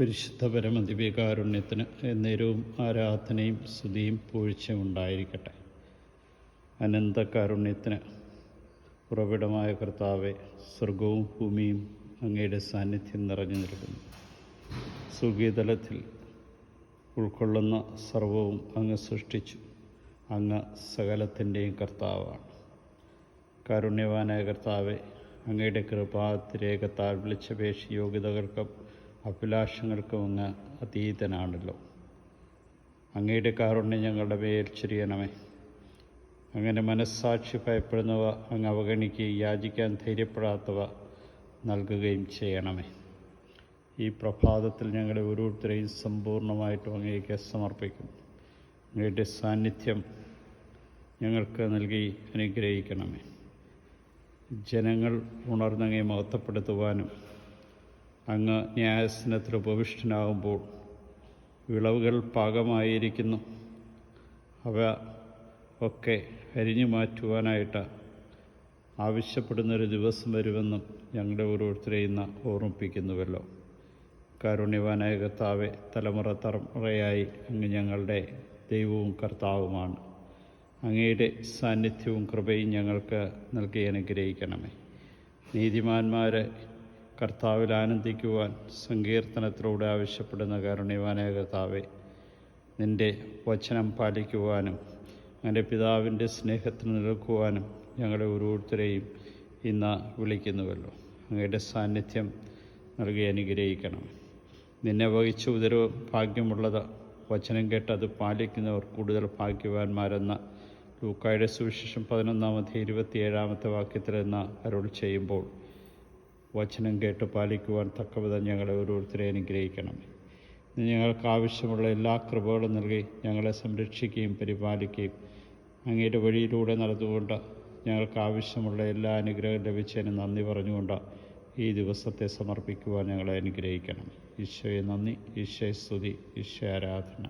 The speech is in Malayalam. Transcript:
പരിശുദ്ധ പരമദിവ്യകാരുണ്യത്തിന് എന്നേരവും ആരാധനയും സ്തുതിയും പൂഴ്ചയും ഉണ്ടായിരിക്കട്ടെ. അനന്തകാരുണ്യത്തിന് ഉറവിടമായ കർത്താവെ സ്വർഗവും ഭൂമിയും അങ്ങയുടെ സാന്നിധ്യം നിറഞ്ഞു നിൽക്കുന്നു. സുഖീതലത്തിൽ ഉൾക്കൊള്ളുന്ന സർവവും അങ്ങ് സൃഷ്ടിച്ചു. അങ്ങ് സകലത്തിന്റെയും കർത്താവാണ്. കാരുണ്യവാനായ കർത്താവെ അങ്ങയുടെ കൃപാതിരേകത്താൽ വിളിച്ചപേക്ഷ യോഗ്യതകൾക്കും അഭിലാഷങ്ങൾക്കും അങ്ങ് അതീതനാണല്ലോ. അങ്ങയുടെ കാരുണ്യം ഞങ്ങളുടെ മേൽ ചൊരിയണമേ. അങ്ങനെ മനസ്സാക്ഷി ഭയപ്പെടുന്നവ അങ്ങ് അവഗണിക്കുകയും യാചിക്കാൻ ധൈര്യപ്പെടാത്തവ നൽകുകയും ചെയ്യണമേ. ഈ പ്രഭാതത്തിൽ ഞങ്ങളെ ഓരോരുത്തരെയും സമ്പൂർണമായിട്ടും അങ്ങേക്ക് സമർപ്പിക്കും. അങ്ങയുടെ സാന്നിധ്യം ഞങ്ങൾക്ക് നൽകി അനുഗ്രഹിക്കണമേ. ജനങ്ങൾ ഉണർന്നങ്ങയെ മഹത്വപ്പെടുത്തുവാനും അങ്ങ് ന്യായസനത്തിൽ ഉപവിഷ്ടനാകുമ്പോൾ വിളവുകൾ പാകമായിരിക്കുന്നു. അവ ഒക്കെ അരിഞ്ഞു മാറ്റുവാനായിട്ട് ആവശ്യപ്പെടുന്നൊരു ദിവസം വരുമെന്നും ഞങ്ങളുടെ ഓരോരുത്തരെയും ഓർമ്മിപ്പിക്കുന്നുവല്ലോ. കാരുണ്യവാനായ കർത്താവെ തലമുറ തലമുറയായി അങ്ങ് ഞങ്ങളുടെ ദൈവവും കർത്താവുമാണ്. അങ്ങയുടെ സാന്നിധ്യവും കൃപയും ഞങ്ങൾക്ക് നൽകി അനുഗ്രഹിക്കണമേ. നീതിമാന്മാരെ കർത്താവിൽ ആനന്ദിക്കുവാൻ സങ്കീർത്തനത്തിലൂടെ ആവശ്യപ്പെടുന്ന കാരുണ്യവാനായ കർത്താവെ നിന്റെ വചനം പാലിക്കുവാനും എന്റെ പിതാവിന്റെ സ്നേഹത്തിൽ നിൽക്കുവാനും ഞങ്ങളെ ഓരോരുത്തരെയും ഇന്ന് വിളിക്കുന്നുവല്ലോ. അങ്ങയുടെ സാന്നിധ്യം നൽകി അനുഗ്രഹിക്കണം. നിന്നെ വഹിച്ച ഉദരവ് ഭാഗ്യമുള്ളത് വചനം കേട്ട് അത് പാലിക്കുന്നവർ കൂടുതൽ ഭാഗ്യവാന്മാരെന്ന ലൂക്കായുടെ സുവിശേഷം പതിനൊന്നാമത്തെ ഇരുപത്തിയേഴാമത്തെ വാക്യത്തിൽ നിന്ന് അരുൾ ചെയ്യുമ്പോൾ വചനം കേട്ട് പാലിക്കുവാൻ തക്കവിധം ഞങ്ങളെ ഓരോരുത്തരെ അനുഗ്രഹിക്കണം. ഞങ്ങൾക്ക് ആവശ്യമുള്ള എല്ലാ കൃപകളും നൽകി ഞങ്ങളെ സംരക്ഷിക്കുകയും പരിപാലിക്കുകയും അങ്ങയുടെ വഴിയിലൂടെ നടന്നുകൊണ്ട് ഞങ്ങൾക്ക് ആവശ്യമുള്ള എല്ലാ അനുഗ്രഹം ലഭിച്ചതിന് നന്ദി പറഞ്ഞുകൊണ്ട് ഈ ദിവസത്തെ സമർപ്പിക്കുവാൻ ഞങ്ങളെ അനുഗ്രഹിക്കണം. ഈശോയെ നന്ദി ഈശോയെ സ്തുതി ഈശോ ആരാധന.